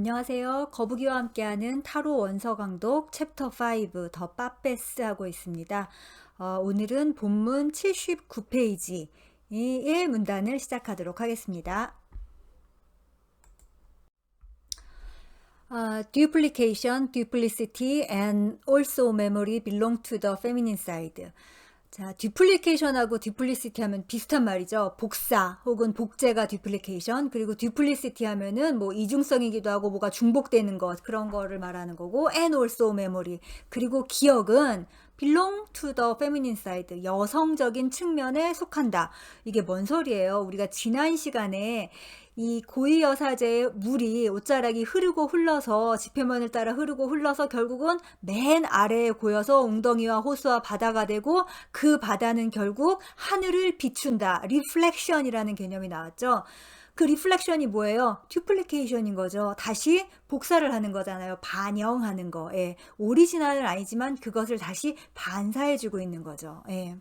안녕하세요. 거북이와 함께하는 타로 원서 강독 챕터 5 더 빠베스 하고 있습니다. 어, 오늘은 본문 79페이지의 문단을 시작하도록 하겠습니다. Uh, duplication, duplicity, and also memory belong to the feminine side. 자, duplication하고 duplicity 하면 비슷한 말이죠. 복사 혹은 복제가 duplication 그리고 duplicity 하면은 뭐 이중성이기도 하고 뭐가 중복되는 것 그런 거를 말하는 거고 and also memory 그리고 기억은 belong to the feminine side 여성적인 측면에 속한다. 이게 뭔 소리예요? 우리가 지난 시간에 이 고위여사제의 물이 옷자락이 흐르고 흘러서 지표면을 따라 흐르고 흘러서 결국은 맨 아래에 고여서 웅덩이와 호수와 바다가 되고 그 바다는 결국 하늘을 비춘다. 리플렉션이라는 개념이 나왔죠. 그 리플렉션이 뭐예요? 듀플리케이션인 거죠. 다시 복사를 하는 거잖아요. 반영하는 거. 예. 오리지널은 아니지만 그것을 다시 반사해주고 있는 거죠. 예.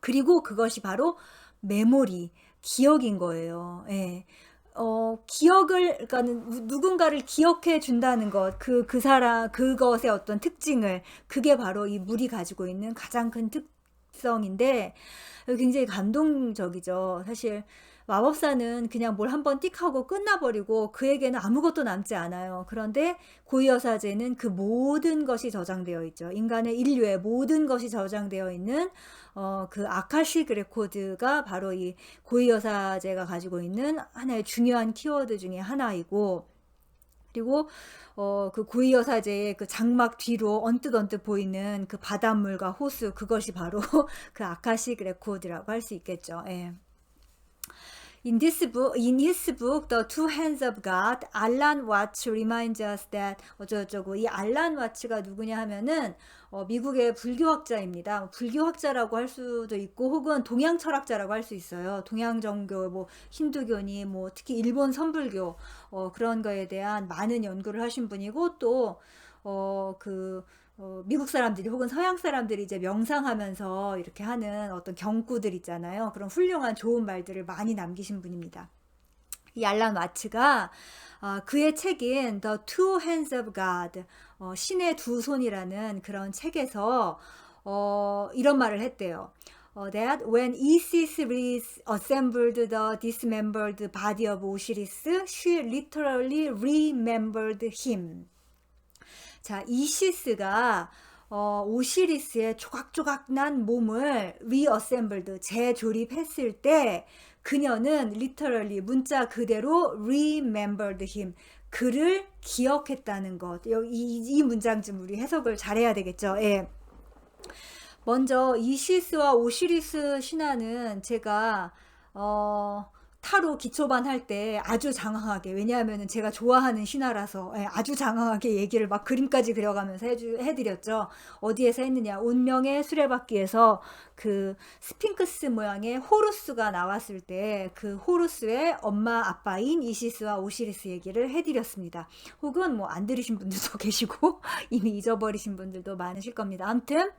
그리고 그것이 바로 메모리, 기억인 거예요. 예. 어, 기억을, 그러니까 누군가를 기억해 준다는 것, 그, 그 사람, 그것의 어떤 특징을, 그게 바로 이 물이 가지고 있는 가장 큰 특성인데, 굉장히 감동적이죠. 사실, 마법사는 그냥 뭘 한번 띡 하고 끝나버리고 그에게는 아무것도 남지 않아요. 그런데 고위여사제는 그 모든 것이 저장되어 있죠. 인간의 인류의 모든 것이 저장되어 있는 어, 그 아카식 레코드가 바로 이 고위 여사제가 가지고 있는 하나의 중요한 키워드 중에 하나이고 그리고 어, 그 고위 여사제의 그 장막 뒤로 언뜻 언뜻 보이는 그 바닷물과 호수 그것이 바로 그 아카식 레코드라고 할 수 있겠죠. 예. In this book, in his book, The Two Hands of God, 알란 와츠 reminds us that 어쩌고저쩌고 이 알란 와츠가 누구냐 하면은 어, 미국의 불교학자입니다. 불교학자라고 할 수도 있고 혹은 동양 철학자라고 할 수 있어요. 동양 정교, 뭐 힌두교니 뭐 특히 일본 선불교 어, 그런 거에 대한 많은 연구를 하신 분이고 또어그 어, 미국 사람들이 혹은 서양 사람들이 이제 명상하면서 이렇게 하는 어떤 경구들 있잖아요. 그런 훌륭한 좋은 말들을 많이 남기신 분입니다. 이 알란 와츠가 어, 그의 책인 The Two Hands of God, 어, 신의 두 손이라는 그런 책에서 어, 이런 말을 했대요. Uh, that when Isis reassembled the dismembered body of Osiris, she literally remembered him. 자, 이시스가 어, 오시리스의 조각조각 난 몸을 리어셈블드 재조립했을 때 그녀는 literally 문자 그대로 remembered him 그를 기억했다는 것. 이, 이 문장 좀 우리 해석을 잘해야 되겠죠. 예. 먼저 이시스와 오시리스 신화는 제가 어 타로 기초반 할 때 아주 장황하게 왜냐하면 제가 좋아하는 신화라서 예, 아주 장황하게 얘기를 막 그림까지 그려가면서 해주, 해드렸죠. 어디에서 했느냐 운명의 수레바퀴에서 그 스핑크스 모양의 호루스가 나왔을 때 그 호루스의 엄마 아빠인 이시스와 오시리스 얘기를 해드렸습니다. 혹은 뭐 안 들으신 분들도 계시고 이미 잊어버리신 분들도 많으실 겁니다. 아무튼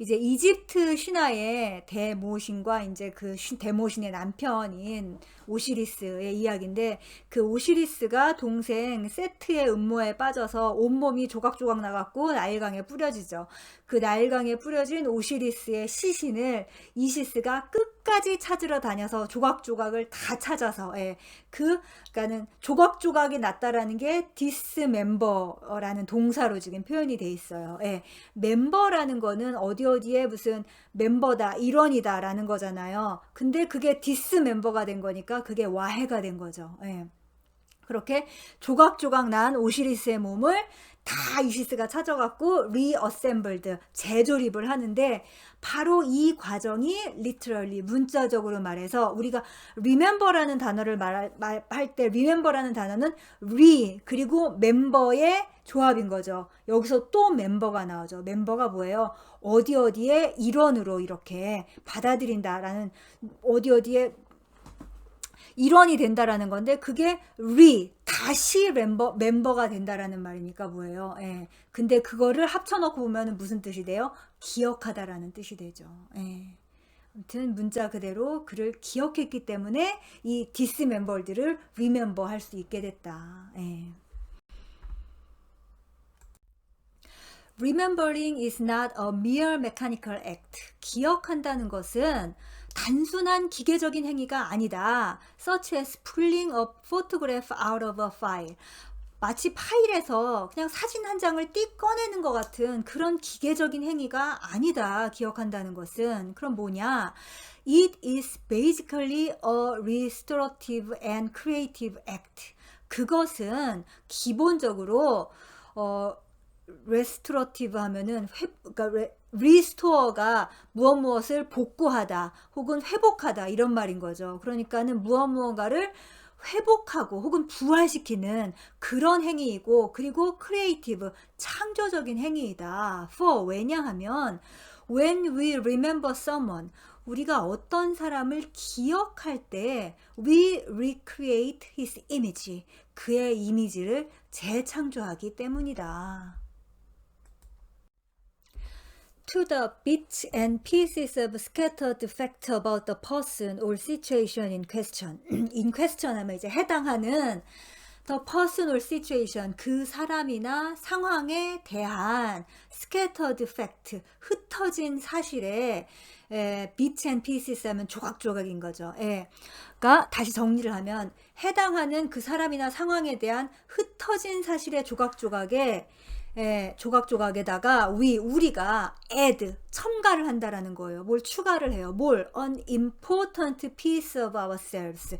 이제 이집트 신화의 대모신과 이제 그 대모신의 남편인 오시리스의 이야기인데 그 오시리스가 동생 세트의 음모에 빠져서 온몸이 조각조각 나갔고 나일강에 뿌려지죠. 그 나일강에 뿌려진 오시리스의 시신을 이시스가 끝까지 찾으러 다녀서 조각조각을 다 찾아서 예, 그 그러니까는 조각조각이 났다라는 게 디스멤버라는 동사로 지금 표현이 돼 있어요. 예, 멤버라는 거는 어디 어디에 무슨 멤버다 일원이다라는 거잖아요. 근데 그게 디스 멤버가 된 거니까 그게 와해가 된 거죠. 예. 그렇게 조각조각 난 오시리스의 몸을 다 이시스가 찾아갖고 리어셈블드 재조립을 하는데 바로 이 과정이 literally 문자적으로 말해서 우리가 remember라는 단어를 말할 때 remember라는 단어는 re 그리고 멤버의 조합인 거죠. 여기서 또 멤버가 나오죠. 멤버가 뭐예요? 어디 어디에 일원으로 이렇게 받아들인다라는 어디 어디에 일원이 된다라는 건데 그게 re 다시 멤버 멤버가 된다라는 말이니까 뭐예요? 예. 근데 그거를 합쳐놓고 보면 무슨 뜻이 돼요? 기억하다라는 뜻이 되죠. 예. 아무튼 문자 그대로 그를 기억했기 때문에 이 dismembered를 remember 할 수 있게 됐다. 예. Remembering is not a mere mechanical act. 기억한다는 것은 단순한 기계적인 행위가 아니다. Such as pulling a photograph out of a file. 마치 파일에서 그냥 사진 한 장을 띡 꺼내는 것 같은 그런 기계적인 행위가 아니다. 기억한다는 것은. 그럼 뭐냐? It is basically a restorative and creative act. 그것은 기본적으로 어 레스토러티브 하면은 회, 그러니까 레, 리스토어가 무엇 무엇을 복구하다 혹은 회복하다 이런 말인 거죠. 그러니까는 무엇 무언가를 회복하고 혹은 부활시키는 그런 행위이고 그리고 크리에이티브 창조적인 행위이다. For 왜냐하면 when we remember someone 우리가 어떤 사람을 기억할 때 we recreate his image 그의 이미지를 재창조하기 때문이다. To the bits and pieces of scattered fact about the person or situation in question. in question 하면 이제 해당하는 the person or situation 그 사람이나 상황에 대한 scattered fact 흩어진 사실에 에, bits and pieces 하면 조각조각인 거죠. 예. 그러니까 다시 정리를 하면 해당하는 그 사람이나 상황에 대한 흩어진 사실의 조각조각에 예, 조각조각에다가 we 우리가 add 첨가를 한다라는 거예요. 뭘 추가를 해요. 뭘 an important piece of ourselves.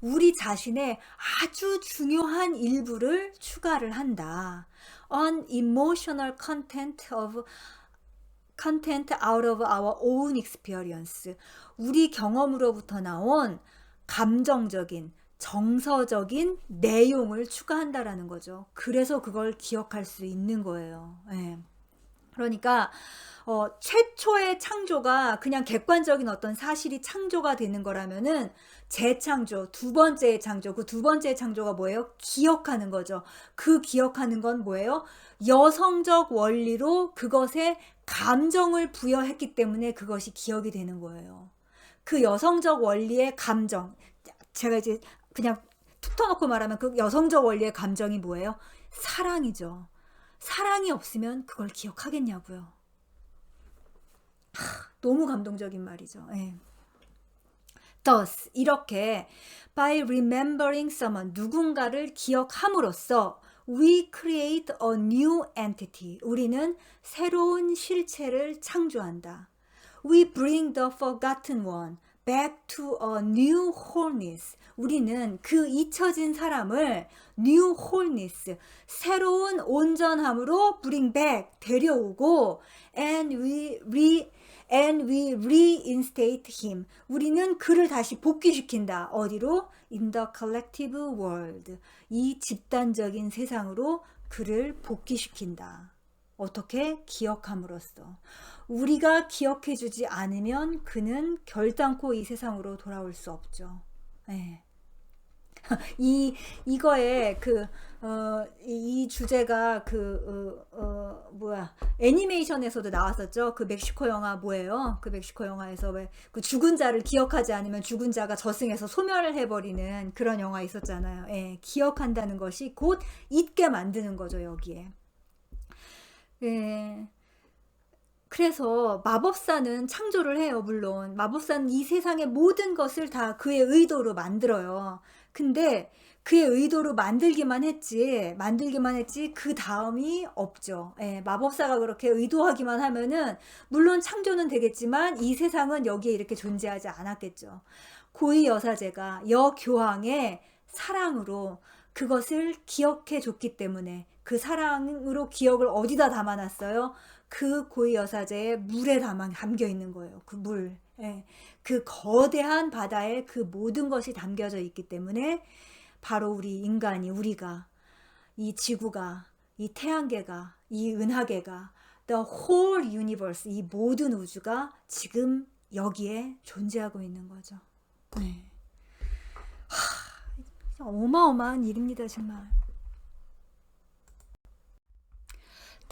우리 자신의 아주 중요한 일부를 추가를 한다. an emotional content of content out of our own experience. 우리 경험으로부터 나온 감정적인 정서적인 내용을 추가한다라는 거죠. 그래서 그걸 기억할 수 있는 거예요. 예. 그러니까 어, 최초의 창조가 그냥 객관적인 어떤 사실이 창조가 되는 거라면은 재창조, 두 번째의 창조, 그 두 번째의 창조가 뭐예요? 기억하는 거죠. 그 기억하는 건 뭐예요? 여성적 원리로 그것에 감정을 부여했기 때문에 그것이 기억이 되는 거예요. 그 여성적 원리의 감정, 제가 이제 그냥 툭 터놓고 말하면 그 여성적 원리의 감정이 뭐예요? 사랑이죠. 사랑이 없으면 그걸 기억하겠냐고요. 하, 너무 감동적인 말이죠. 예. Thus 이렇게 by remembering someone 누군가를 기억함으로써 we create a new entity 우리는 새로운 실체를 창조한다. We bring the forgotten one back to a new wholeness. 우리는 그 잊혀진 사람을 new wholeness, 새로운 온전함으로 bring back, 데려오고 and we re and we reinstate him. 우리는 그를 다시 복귀시킨다. 어디로? in the collective world. 이 집단적인 세상으로 그를 복귀시킨다. 어떻게 기억함으로써 우리가 기억해 주지 않으면 그는 결단코 이 세상으로 돌아올 수 없죠. 네. 이 이거에 그 어, 이 주제가 그 어, 어, 뭐야 애니메이션에서도 나왔었죠. 그 멕시코 영화 뭐예요? 그 멕시코 영화에서 왜 그 죽은 자를 기억하지 않으면 죽은 자가 저승에서 소멸을 해버리는 그런 영화 있었잖아요. 예, 기억한다는 것이 곧 잊게 만드는 거죠 여기에. 예. 그래서 마법사는 창조를 해요, 물론. 마법사는 이 세상의 모든 것을 다 그의 의도로 만들어요. 근데 그의 의도로 만들기만 했지, 만들기만 했지, 그 다음이 없죠. 예, 마법사가 그렇게 의도하기만 하면은, 물론 창조는 되겠지만, 이 세상은 여기에 이렇게 존재하지 않았겠죠. 고위 여사제가 여교황의 사랑으로 그것을 기억해 줬기 때문에, 그 사랑으로 기억을 어디다 담아놨어요? 그 고위 여사제의 물에 담아 담겨 있는 거예요. 그 물. 예. 그 거대한 바다에 그 모든 것이 담겨져 있기 때문에 바로 우리 인간이 우리가 이 지구가 이 태양계가 이 은하계가 the whole universe 이 모든 우주가 지금 여기에 존재하고 있는 거죠. 네. 하, 어마어마한 일입니다, 정말.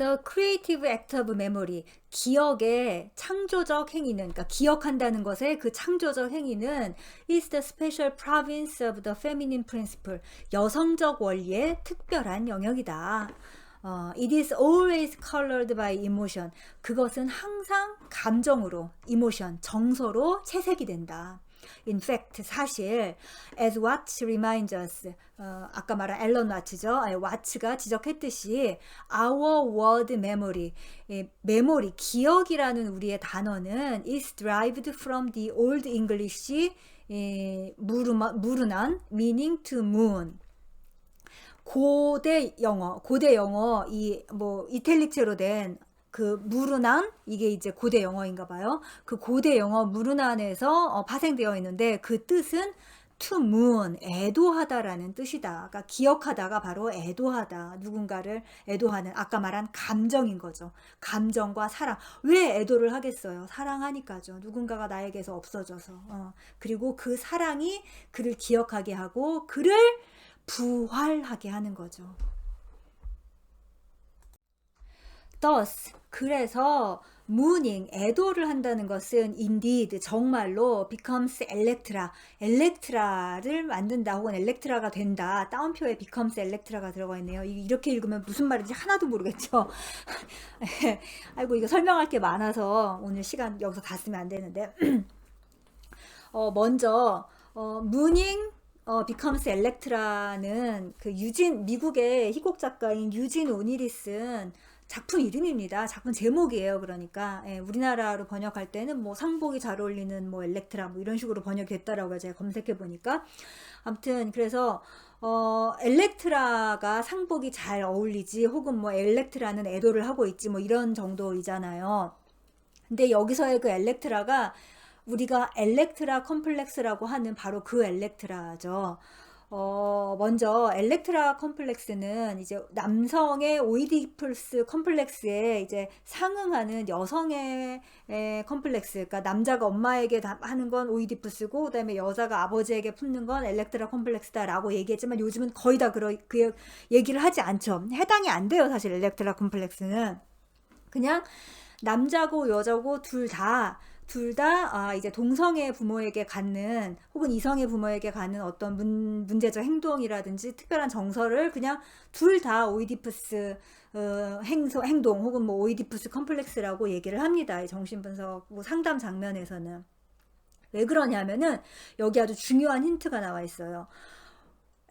The creative act of memory. 기억의 창조적 행위는, 그러니까 기억한다는 것의 그 창조적 행위는 is the special province of the feminine principle. 여성적 원리의 특별한 영역이다. 어, it is always colored by emotion. 그것은 항상 감정으로, emotion, 정서로 채색이 된다. In fact, 사실, as Watts reminds us, 어, 아까 말한 앨런 와츠죠. 아니, 와츠가 지적했듯이, our word memory, 예, 메모리, 기억이라는 우리의 단어는 is derived from the old English, 예, 무르마, 무르난, meaning to moon. 고대 영어, 고대 영어 이 뭐 이탈릭체로 된 그 무르난 이게 이제 고대 영어인가 봐요. 그 고대 영어 무르난에서 어, 파생되어 있는데 그 뜻은 to moon 애도하다라는 뜻이다. 그러니까 기억하다가 바로 애도하다. 누군가를 애도하는 아까 말한 감정인 거죠. 감정과 사랑. 왜 애도를 하겠어요? 사랑하니까죠. 누군가가 나에게서 없어져서. 어. 그리고 그 사랑이 그를 기억하게 하고 그를 부활하게 하는 거죠. Thus 그래서 mooning 애도를 한다는 것은 indeed 정말로 becomes electra. 엘렉트라를 만든다 혹은 엘렉트라가 된다. 따옴표에 becomes electra가 들어가 있네요. 이- 이렇게 읽으면 무슨 말인지 하나도 모르겠죠. 아이고 이거 설명할 게 많아서 오늘 시간 여기서 다 쓰면 안 되는데. 어, 먼저 어, mooning 어, becomes electra는 그 유진 미국의 희곡 작가인 유진 오니리슨 작품 이름입니다. 작품 제목이에요. 그러니까 예, 우리나라로 번역할 때는 뭐 상복이 잘 어울리는 뭐 엘렉트라 뭐 이런 식으로 번역됐다라고 제가 검색해 보니까 아무튼 그래서 어 엘렉트라가 상복이 잘 어울리지 혹은 뭐 엘렉트라는 애도를 하고 있지 뭐 이런 정도이잖아요. 근데 여기서의 그 엘렉트라가 우리가 엘렉트라 컴플렉스라고 하는 바로 그 엘렉트라죠. 어, 먼저 엘렉트라 컴플렉스는 이제 남성의 오이디푸스 컴플렉스에 이제 상응하는 여성의 에, 컴플렉스. 그러니까 남자가 엄마에게 다- 하는 건 오이디푸스고 그다음에 여자가 아버지에게 품는 건 엘렉트라 컴플렉스다라고 얘기했지만 요즘은 거의 다 그러, 그 얘기를 하지 않죠. 해당이 안 돼요, 사실 엘렉트라 컴플렉스는. 그냥 남자고 여자고 둘 다, 둘 다, 아, 이제 동성의 부모에게 갖는, 혹은 이성의 부모에게 갖는 어떤 문, 문제적 행동이라든지 특별한 정서를 그냥 둘 다 오이디푸스, 어, 행소, 행동, 혹은 뭐 오이디푸스 컴플렉스라고 얘기를 합니다. 이 정신분석 뭐 상담 장면에서는. 왜 그러냐면은 여기 아주 중요한 힌트가 나와 있어요.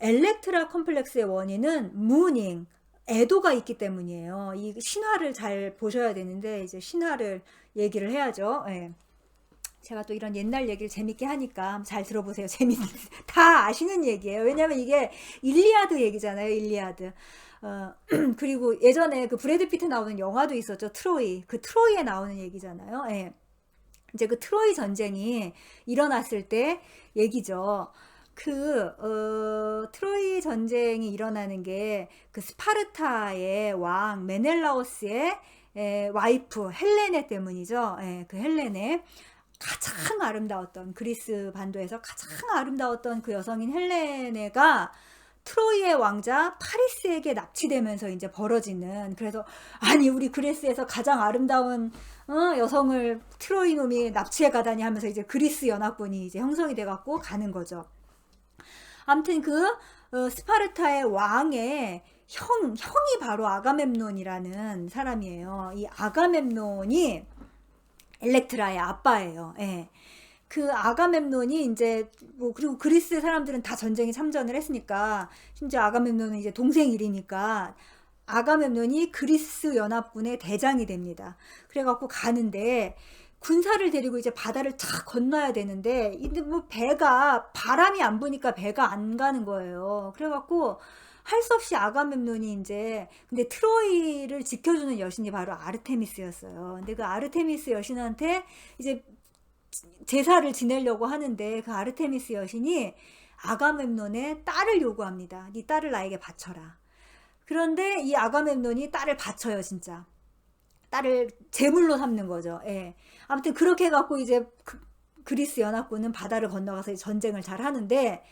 엘렉트라 컴플렉스의 원인은 무닝, 애도가 있기 때문이에요. 이 신화를 잘 보셔야 되는데 이제 신화를 얘기를 해야죠. 예. 제가 또 이런 옛날 얘기를 재밌게 하니까 잘 들어보세요. 재밌 다 아시는 얘기예요. 왜냐면 이게 일리아드 얘기잖아요. 일리아드. 어, 그리고 예전에 그 브래드 피트 나오는 영화도 있었죠. 트로이. 그 트로이에 나오는 얘기잖아요. 예. 이제 그 트로이 전쟁이 일어났을 때 얘기죠. 그, 어, 트로이 전쟁이 일어나는 게 그 스파르타의 왕 메넬라오스의 에, 와이프 헬레네 때문이죠. 예, 그 헬레네. 가장 아름다웠던 그리스 반도에서 가장 아름다웠던 그 여성인 헬레네가 트로이의 왕자 파리스에게 납치되면서 이제 벌어지는 그래서 아니 우리 그리스에서 가장 아름다운 어, 여성을 트로이 놈이 납치해 가다니 하면서 이제 그리스 연합군이 이제 형성이 돼 갖고 가는 거죠. 아무튼 그 어, 스파르타의 왕의 형 형이 바로 아가멤논이라는 사람이에요. 이 아가멤논이 엘렉트라의 아빠예요. 예. 그 아가멤논이 이제 뭐 그리고 그리스 사람들은 다 전쟁에 참전을 했으니까 심지어 아가멤논은 이제 동생 일이니까 아가멤논이 그리스 연합군의 대장이 됩니다. 그래갖고 가는데 군사를 데리고 이제 바다를 탁 건너야 되는데 근데 뭐 배가 바람이 안 부니까 배가 안 가는 거예요. 그래갖고 할 수 없이 아가멤논이 이제 근데 트로이를 지켜주는 여신이 바로 아르테미스였어요. 근데 그 아르테미스 여신한테 이제 제사를 지내려고 하는데 그 아르테미스 여신이 아가멤논의 딸을 요구합니다. 네 딸을 나에게 바쳐라. 그런데 이 아가멤논이 딸을 바쳐요, 진짜. 딸을 제물로 삼는 거죠. 예. 아무튼 그렇게 해갖고 이제 그, 그리스 연합군은 바다를 건너가서 전쟁을 잘 하는데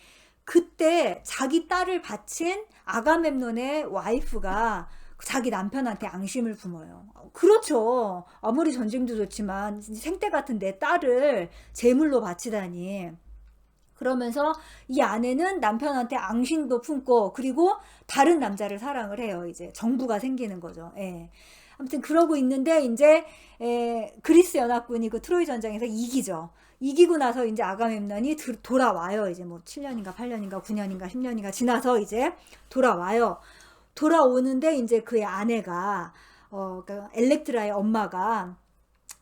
그때 자기 딸을 바친 아가멤논의 와이프가 자기 남편한테 앙심을 품어요. 그렇죠. 아무리 전쟁도 좋지만 생때 같은 내 딸을 제물로 바치다니. 그러면서 이 아내는 남편한테 앙심도 품고 그리고 다른 남자를 사랑을 해요. 이제 정부가 생기는 거죠. 예. 아무튼 그러고 있는데 이제 에, 그리스 연합군이 그 트로이 전쟁에서 이기죠. 이기고 나서 이제 아가멤논이 드- 돌아와요. 이제 뭐 7년인가 8년인가 9년인가 10년인가 지나서 이제 돌아와요. 돌아오는데 이제 그의 아내가 어, 그러니까 엘렉트라의 엄마가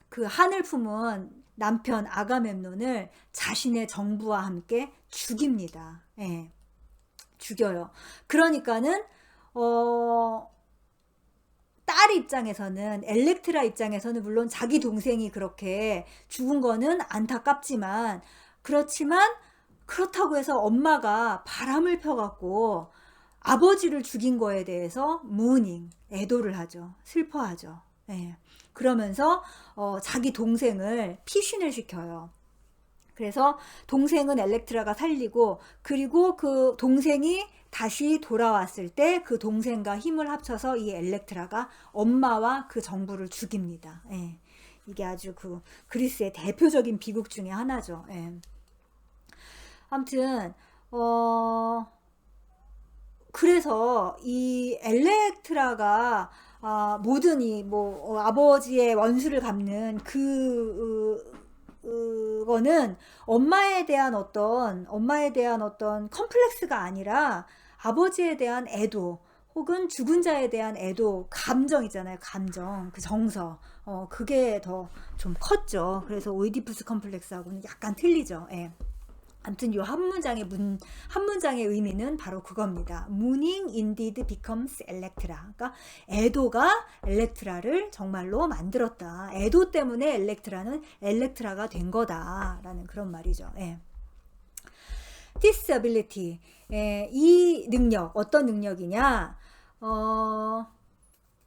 그 한을 품은 남편 아가멤논을 자신의 정부와 함께 죽입니다. 예. 죽여요. 그러니까는 어, 딸 입장에서는 엘렉트라 입장에서는 물론 자기 동생이 그렇게 죽은 거는 안타깝지만 그렇지만 그렇다고 해서 엄마가 바람을 펴갖고 아버지를 죽인 거에 대해서 무닝 애도를 하죠. 슬퍼하죠. 예. 그러면서 어, 자기 동생을 피신을 시켜요. 그래서 동생은 엘렉트라가 살리고 그리고 그 동생이 다시 돌아왔을 때 그 동생과 힘을 합쳐서 이 엘렉트라가 엄마와 그 정부를 죽입니다. 예. 이게 아주 그 그리스의 대표적인 비극 중에 하나죠. 예. 아무튼 어 그래서 이 엘렉트라가 아, 모든 이뭐 아버지의 원수를 갚는 그 으, 거는 엄마에 대한 어떤 엄마에 대한 어떤 컴플렉스가 아니라 아버지에 대한 애도 혹은 죽은 자에 대한 애도 감정이잖아요 감정 그 정서 어 그게 더 좀 컸죠 그래서 오이디푸스 컴플렉스하고는 약간 틀리죠 예. 아무튼 이한 문장의 문, 한 문장의 의미는 바로 그겁니다. Mooning indeed becomes Electra. 그러니까 에도가 엘렉트라를 정말로 만들었다. 에도 때문에 엘렉트라는 엘렉트라가 된 거다라는 그런 말이죠. 예. Disability. 예, 이 능력 어떤 능력이냐? 어,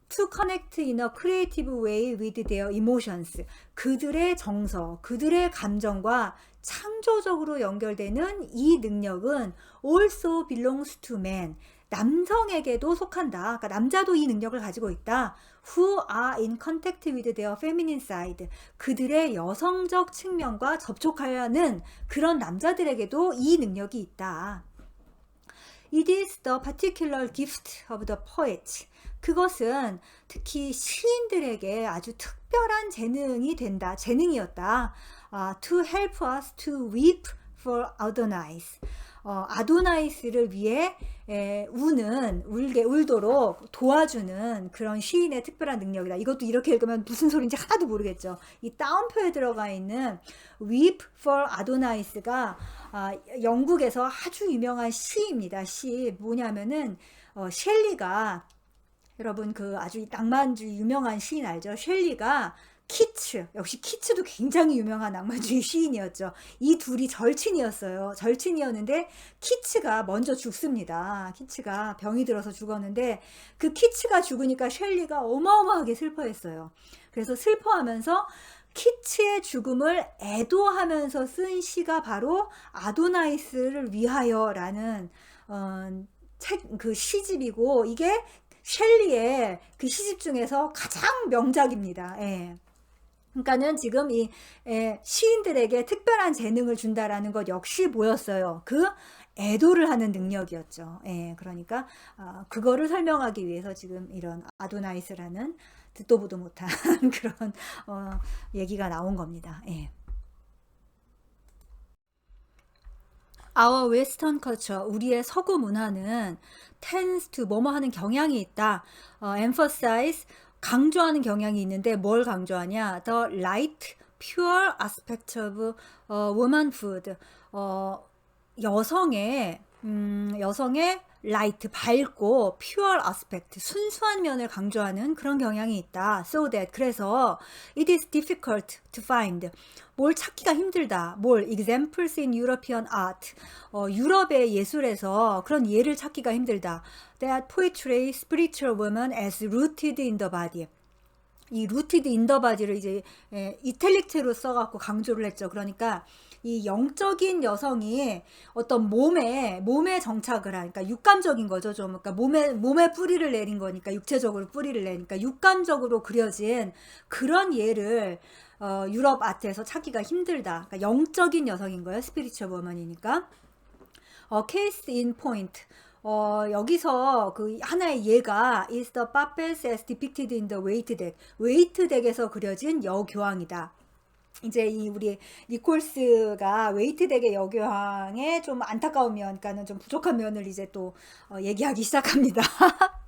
to connect in a creative way with their emotions. 그들의 정서, 그들의 감정과 창조적으로 연결되는 이 능력은 also belongs to men. 남성에게도 속한다. 그러니까 남자도 이 능력을 가지고 있다. Who are in contact with their feminine side. 그들의 여성적 측면과 접촉하려는 그런 남자들에게도 이 능력이 있다. It is the particular gift of the poet. 그것은 특히 시인들에게 아주 특별한 재능이 된다. 재능이었다. 아, to help us to weep for Adonais. 어, 아도나이스를 위해 에, 우는 울게 울도록 도와주는 그런 시인의 특별한 능력이다. 이것도 이렇게 읽으면 무슨 소리인지 하나도 모르겠죠. 이 따옴표에 들어가 있는 weep for Adonai스가 아, 영국에서 아주 유명한 시입니다. 시 뭐냐면은 어, 셸리가 여러분 그 아주 낭만주의 유명한 시인 알죠? 셸리가 키츠 역시 키츠도 굉장히 유명한 낭만주의 시인이었죠. 이 둘이 절친이었어요. 절친이었는데 키츠가 먼저 죽습니다. 키츠가 병이 들어서 죽었는데 그 키츠가 죽으니까 셸리가 어마어마하게 슬퍼했어요. 그래서 슬퍼하면서 키츠의 죽음을 애도하면서 쓴 시가 바로 아도나이스를 위하여라는 어, 책, 그 시집이고 이게 셸리의 그 시집 중에서 가장 명작입니다. 예. 그러니까는 지금 이 에, 시인들에게 특별한 재능을 준다라는 것 역시 보였어요. 그 애도를 하는 능력이었죠. 예, 그러니까 어, 그거를 설명하기 위해서 지금 이런 아도나이스라는 듣도 보도 못한 그런 어, 얘기가 나온 겁니다. 예. Our Western culture, 우리의 서구 문화는 tends to 뭐뭐 하는 경향이 있다. 어, emphasize 강조하는 경향이 있는데 뭘 강조하냐? The light, pure aspect of 어, womanhood. 어, 여성의 음, 여성의 라이트 밝고 pure aspect 순수한 면을 강조하는 그런 경향이 있다. So that 그래서 it is difficult to find 뭘 찾기가 힘들다. 뭘 examples in European art 어, 유럽의 예술에서 그런 예를 찾기가 힘들다. That portray spiritual woman as rooted in the body. 이 rooted in the body를 이제 에, 이탈릭체로 써갖고 강조를 했죠. 그러니까 이 영적인 여성이 어떤 몸에 몸에 정착을 하니까 육감적인 거죠 좀 그러니까 몸에 몸에 뿌리를 내린 거니까 육체적으로 뿌리를 내니까 육감적으로 그려진 그런 예를 어, 유럽 아트에서 찾기가 힘들다. 그러니까 영적인 여성인 거예요. 스피리추얼 워먼이니까. 어, case in point. 어, 여기서 그 하나의 예가 is the puppets as depicted in the weight deck. 웨이트 덱에서 그려진 여교황이다. 이제 이 우리 니콜스가 웨이트 덱의 여교황의 좀 안타까운 면, 그러니까는 좀 부족한 면을 이제 또 어, 얘기하기 시작합니다.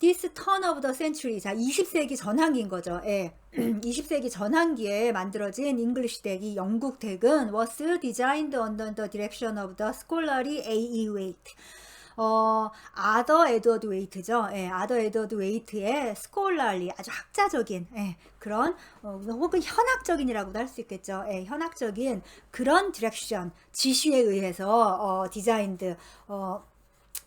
This turn of the century. 자, 20세기 전환기인 거죠. 예. 20세기 전환기에 만들어진 잉글리시 덱 이 영국 덱은 was designed under the direction of the scholarly A.E. Waite. 어, 아더 에드워드 웨이트죠. 예, 아더 에드워드 웨이트의 스콜랄리 아주 학자적인 예, 그런 어, 혹은 현학적인이라고도 할 수 있겠죠. 예, 현학적인 그런 디렉션 지시에 의해서 어, 디자인드 어,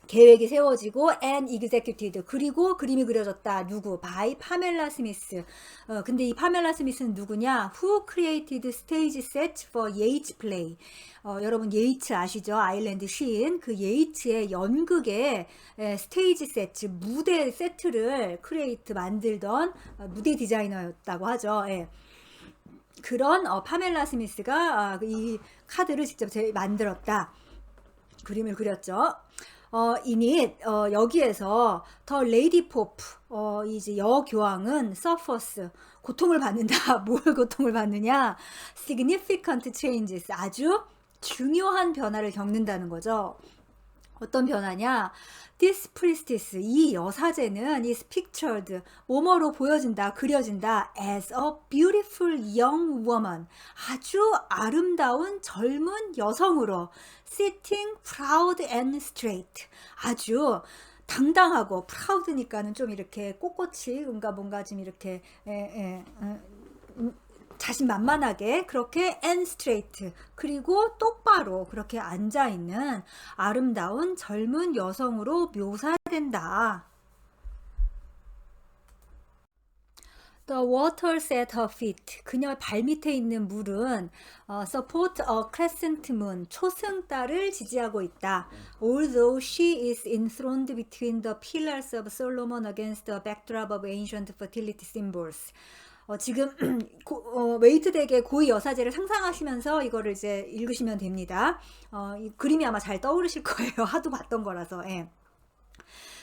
계획이 세워지고 and executed 그리고 그림이 그려졌다. 누구? by 파멜라 스미스 어, 근데 이 파멜라 스미스는 누구냐? who created stage set for Yeats play? 어, 여러분 예이츠 아시죠? 아일랜드 시인 그 예이츠의 연극의 에, 스테이지 세트 무대 세트를 크리에이트 만들던 어, 무대 디자이너였다고 하죠. 예. 그런 어, 파멜라 스미스가 아, 이 카드를 직접 제, 만들었다. 그림을 그렸죠. 어, 이니 어, 여기에서 더 레이디 포프 어, 이제 여교황은 서퍼스 고통을 받는다. 뭘 고통을 받느냐? significant changes 아주 중요한 변화를 겪는다는 거죠. 어떤 변화냐? This priestess, 이 여사제는 is pictured, 뭐뭐로 보여진다, 그려진다 as a beautiful young woman, 아주 아름다운 젊은 여성으로 sitting proud and straight, 아주 당당하고 proud니까는 좀 이렇게 꼿꼿이 뭔가 뭔가 좀 이렇게 에, 에, 어, 음, 자신만만하게 그렇게 and straight 그리고 똑바로 그렇게 앉아 있는 아름다운 젊은 여성으로 묘사된다. The waters at her feet. 그녀 발밑에 있는 물은 어, support a crescent moon. 초승달을 지지하고 있다. Although she is enthroned between the pillars of Solomon against the backdrop of ancient fertility symbols. 어, 지금 고, 어, 웨이트 덱의 고위 여사제를 상상하시면서 이거를 이제 읽으시면 됩니다. 어, 이 그림이 아마 잘 떠오르실 거예요. 하도 봤던 거라서. 예.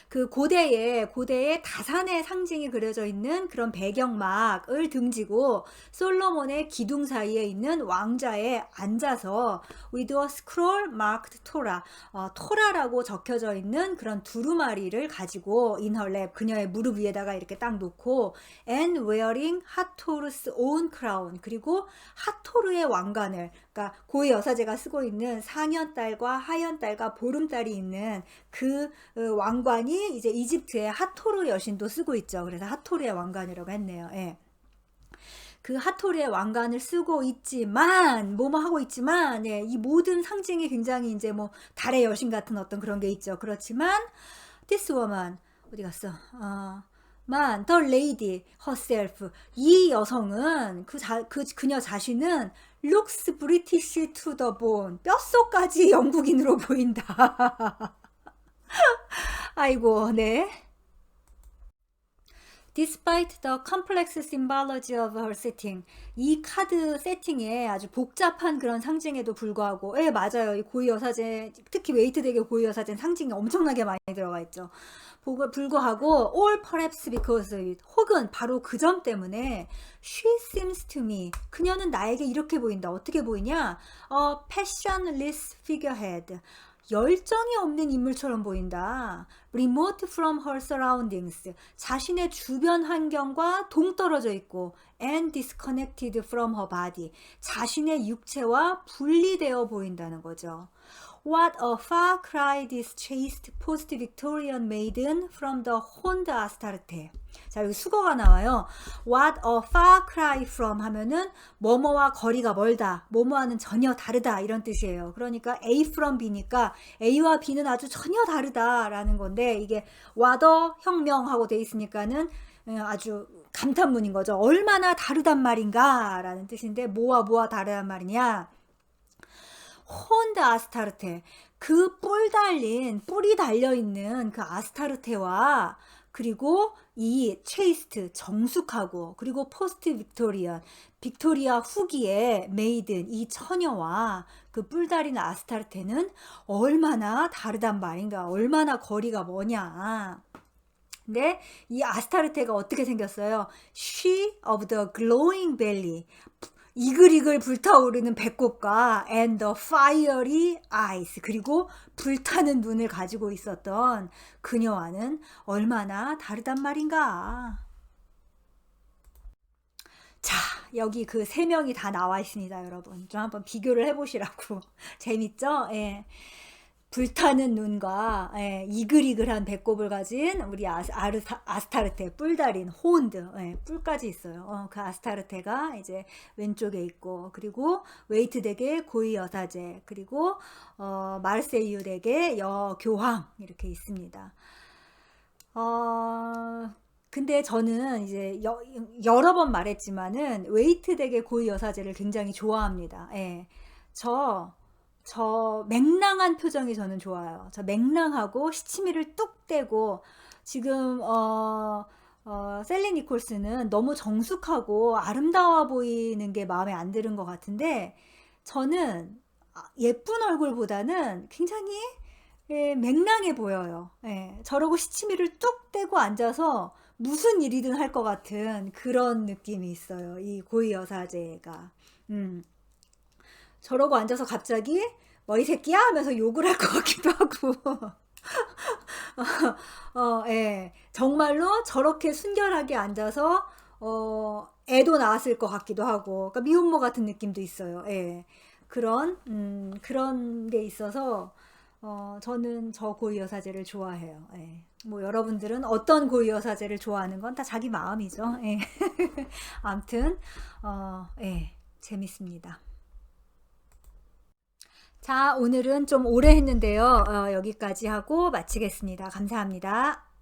그 고대의 고대의 다산의 상징이 그려져 있는 그런 배경막을 등지고 솔로몬의 기둥 사이에 있는 왕자에 앉아서 with a scroll marked Torah 어, 토라라고 적혀져 있는 그런 두루마리를 가지고 lap 그녀의 무릎 위에다가 이렇게 딱 놓고 and wearing 하토르스 own crown 그리고 하토르의 왕관을 그러니까 고위 여사제가 쓰고 있는 상현딸과 하현딸과 보름딸이 있는 그 어, 왕관이 이제 이집트의 하토르 여신도 쓰고 있죠. 그래서 하토르의 왕관이라고 했네요. 예. 그 하토르의 왕관을 쓰고 있지만 뭐뭐 하고 있지만 예, 이 모든 상징이 굉장히 이제 뭐 달의 여신 같은 어떤 그런 게 있죠. 그렇지만 this woman 어디 갔어? 어, 만, the lady herself. 이 여성은 그, 자, 그 그녀 자신은 looks British to the bone. 뼛속까지 영국인으로 보인다. 아이고, 네. Despite the complex symbology of her setting, 이 카드 세팅에 아주 복잡한 그런 상징에도 불구하고, 예, 맞아요. 이 고위 여사제, 특히 웨이트 덱의 고위 여사제는 상징이 엄청나게 많이 들어가 있죠. 불구하고, all perhaps because it, 혹은 바로 그 점 때문에, she seems to me, 그녀는 나에게 이렇게 보인다. 어떻게 보이냐? a passionless figurehead. 열정이 없는 인물처럼 보인다. remote from her surroundings. 자신의 주변 환경과 동떨어져 있고 and disconnected from her body. 자신의 육체와 분리되어 보인다는 거죠. What a far cry this chaste post-Victorian maiden from the Honda Astarte. 자, 여기 수거가 나와요. What a far cry from 하면은 뭐뭐와 거리가 멀다. 뭐뭐와는 전혀 다르다. 이런 뜻이에요. 그러니까 A from B니까 A와 B는 아주 전혀 다르다라는 건데 이게 what a 혁명하고 돼 있으니까는 예, 아주 감탄문인 거죠. 얼마나 다르단 말인가라는 뜻인데 뭐와 뭐와 다르단 말이냐? 혼드 아스타르테 그 뿔 달린 뿔이 달려 있는 그 아스타르테와 그리고 이 체이스트 정숙하고 그리고 포스트 빅토리언 빅토리아 후기에 메이든 이 처녀와 그뿔 달린 아스타르테는 얼마나 다르단 말인가 얼마나 거리가 뭐냐 근데 이 아스타르테가 어떻게 생겼어요? She of the glowing belly. 이글이글 불타오르는 배꼽과 and the fiery eyes 그리고 불타는 눈을 가지고 있었던 그녀와는 얼마나 다르단 말인가. 자, 여기 그 세 명이 다 나와 있습니다, 여러분. 좀 한번 비교를 해보시라고. 재밌죠? 예. 불타는 눈과 예, 이글이글한 배꼽을 가진 우리 아스, 아르타, 아스타르테 뿔달인 호운드 예, 뿔까지 있어요. 어, 그 아스타르테가 이제 왼쪽에 있고 그리고 웨이트 덱의 고위 여사제 그리고 어, 마르세유 덱의 여교황 이렇게 있습니다. 어, 근데 저는 이제 여, 여러 번 말했지만은 웨이트 덱의 고위 여사제를 굉장히 좋아합니다. 예. 저, 저 맹랑한 표정이 저는 좋아요. 저 맹랑하고 시치미를 뚝 떼고 지금 어, 어, 셀리 니콜스는 너무 정숙하고 아름다워 보이는 게 마음에 안 드는 것 같은데 저는 아, 예쁜 얼굴보다는 굉장히 예, 맹랑해 보여요. 예, 저러고 시치미를 뚝 떼고 앉아서 무슨 일이든 할 것 같은 그런 느낌이 있어요. 이 고위 여사제가. 음. 저러고 앉아서 갑자기 뭐 이 새끼야 하면서 욕을 할 것 같기도 하고. 어, 예. 정말로 저렇게 순결하게 앉아서 어, 애도 낳았을 것 같기도 하고. 그러니까 미혼모 같은 느낌도 있어요. 예. 그런 음, 그런 게 있어서 어, 저는 저 고위 여사제를 좋아해요. 예. 뭐 여러분들은 어떤 고위 여사제를 좋아하는 건 다 자기 마음이죠. 예. 아무튼 어, 예. 재밌습니다. 자, 오늘은 좀 오래 했는데요. 어, 여기까지 하고 마치겠습니다. 감사합니다.